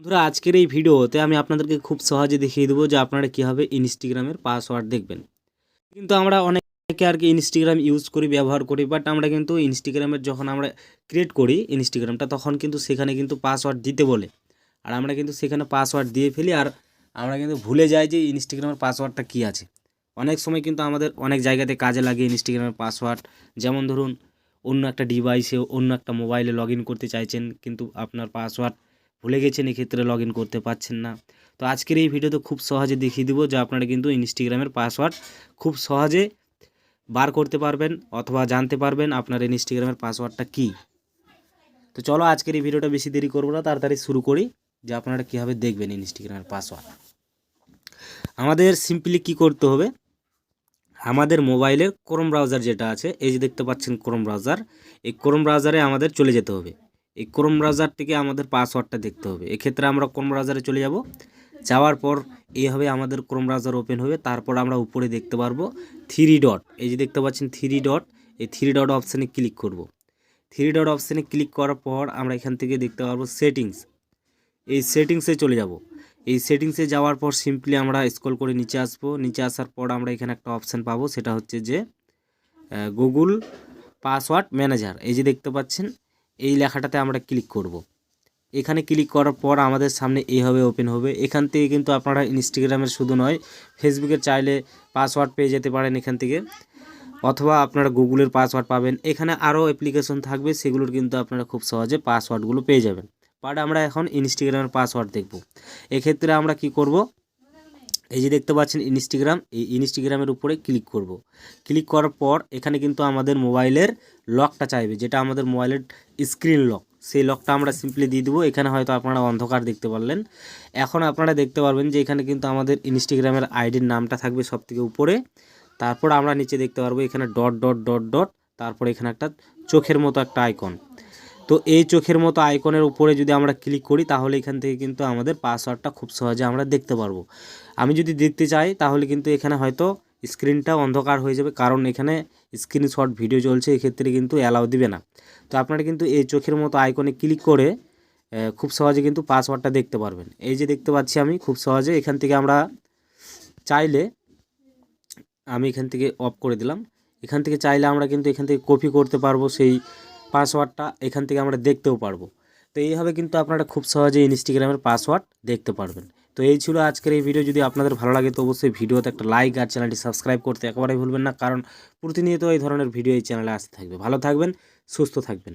বন্ধুরা, আজকের এই ভিডিওতে আমি আপনাদেরকে খুব সহজে দেখিয়ে দেবো যে আপনারা কীভাবে ইনস্টাগ্রামের পাসওয়ার্ড দেখবেন। কিন্তু আমরা অনেকে আর কি ইনস্টাগ্রাম ইউজ করি, ব্যবহার করি বাট আমরা কিন্তু ইনস্টাগ্রামের যখন আমরা ক্রিয়েট করি ইনস্টাগ্রামটা তখন কিন্তু সেখানে কিন্তু পাসওয়ার্ড দিতে বলে। আর আমরা কিন্তু সেখানে পাসওয়ার্ড দিয়ে ফেলি আর আমরা কিন্তু ভুলে যাই যে ইনস্টাগ্রামের পাসওয়ার্ডটা কী আছে। অনেক সময় কিন্তু আমাদের অনেক জায়গাতে কাজে লাগে ইনস্টাগ্রামের পাসওয়ার্ড যেমন ধরুন, অন্য একটা ডিভাইসে অন্য একটা মোবাইলে লগ করতে চাইছেন, কিন্তু আপনার পাসওয়ার্ড ভুলে গেছেন, এক্ষেত্রে লগ ইন করতে পারছেন না। তো আজকের এই ভিডিওতে খুব সহজে দেখিয়ে দেবো যে আপনারা কিন্তু ইনস্টাগ্রামের পাসওয়ার্ড খুব সহজে বার করতে পারবেন অথবা জানতে পারবেন আপনার ইনস্টাগ্রামের পাসওয়ার্ডটা কী। তো চলো আজকের এই ভিডিওটা বেশি দেরি করব না, তাড়াতাড়ি শুরু করি যে আপনারা কীভাবে দেখবেন ইনস্টাগ্রামের পাসওয়ার্ড আমাদের সিম্পলি কি করতে হবে? আমাদের মোবাইলের ক্রোম ব্রাউজার যেটা আছে, এই যে দেখতে পাচ্ছেন ক্রোম ব্রাউজার এই ক্রোম ব্রাউজারে আমাদের চলে যেতে হবে। এই ক্রোম ব্রাউজার থেকে আমাদের পাসওয়ার্ডটা দেখতে হবে। এক্ষেত্রে আমরা ক্রোম ব্রাউজারে চলে যাব। যাওয়ার পর এইভাবে আমাদের ক্রোম ব্রাউজার ওপেন হবে। তারপর আমরা উপরে দেখতে পারব থ্রি ডট এই যে দেখতে পাচ্ছেন থ্রি ডট এই থ্রি ডট অপশানে ক্লিক করব। থ্রি ডট অপশানে ক্লিক করার পর আমরা এখান থেকে দেখতে পারব সেটিংস এই সেটিংসে চলে যাব। এই সেটিংসে যাওয়ার পর সিম্পলি আমরা স্ক্রল করে নিচে আসব। নিচে আসার পর আমরা এখানে একটা অপশান পাবো। সেটা হচ্ছে যে গুগল পাসওয়ার্ড ম্যানেজার এই যে দেখতে পাচ্ছেন এই লেখাটাতে আমরা ক্লিক করব। এখানে ক্লিক করার পর আমাদের সামনে এইভাবে ওপেন হবে। এখান থেকে কিন্তু আপনারা ইনস্টাগ্রামের শুধু নয় ফেসবুকের চাইলে পাসওয়ার্ড পেয়ে যেতে পারেন এখান থেকে। অথবা আপনারা গুগলের পাসওয়ার্ড পাবেন। এখানে আরও অ্যাপ্লিকেশন থাকবে, সেগুলোর কিন্তু আপনারা খুব সহজে পাসওয়ার্ডগুলো পেয়ে যাবেন। বাট আমরা এখন ইনস্টাগ্রামের পাসওয়ার্ড দেখব। এক্ষেত্রে আমরা কি করব? এই যে দেখতে পাচ্ছেন ইনস্টাগ্রাম এই ইনস্টাগ্রামের উপরে ক্লিক করব। ক্লিক করার পর এখানে কিন্তু আমাদের মোবাইলের লকটা চাইবে, যেটা আমাদের মোবাইলের স্ক্রিন লক সেই লকটা আমরা সিম্পলি দিয়ে দেবো, এখানে হয়তো আপনারা অন্ধকার দেখতে পারলেন। এখন আপনারা দেখতে পারবেন যে এখানে কিন্তু আমাদের ইনস্টাগ্রামের আইডির নামটা থাকবে সব থেকে উপরে। তারপর আমরা নিচে দেখতে পারব এখানে ডট ডট ডট ডট তারপর এখানে একটা চোখের মতো একটা আইকন তো এই চোখের মতো আইকনের উপরে যদি আমরা ক্লিক করি, তাহলে এখান থেকে কিন্তু আমাদের পাসওয়ার্ডটা খুব সহজে আমরা দেখতে পারব। আমি যদি দেখতে চাই, তাহলে কিন্তু এখানে হয়তো স্ক্রিনটা অন্ধকার হয়ে যাবে, কারণ এখানে স্ক্রিনশট ভিডিও চলছে, এক্ষেত্রে কিন্তু অ্যালাউ দিবে না। তো আপনারা কিন্তু এই চোখের মতো আইকনে ক্লিক করে খুব সহজে কিন্তু পাসওয়ার্ডটা দেখতে পারবেন। এই যে দেখতে পাচ্ছি আমি, খুব সহজে এখান থেকে আমরা চাইলে, আমি এখান থেকে অফ করে দিলাম। এখান থেকে চাইলে আমরা কিন্তু এখান থেকে কপি করতে পারব, সেই পাসওয়ার্ডটা এখান থেকে আমরা দেখতেও পারব। তো এইভাবে কিন্তু আপনারা খুব সহজে ইনস্টাগ্রামের পাসওয়ার্ড দেখতে পারবেন। তো এই ছিল আজকের এই ভিডিও যদি আপনাদের ভালো লাগে তো অবশ্যই ভিডিওতে একটা লাইক আর চ্যানেলটি সাবস্ক্রাইব করতে একেবারেই ভুলবেন না, কারণ প্রতিনিয়ত এই ধরনের ভিডিও এই চ্যানেলে আসতে থাকবে। ভালো থাকবেন, সুস্থ থাকবেন।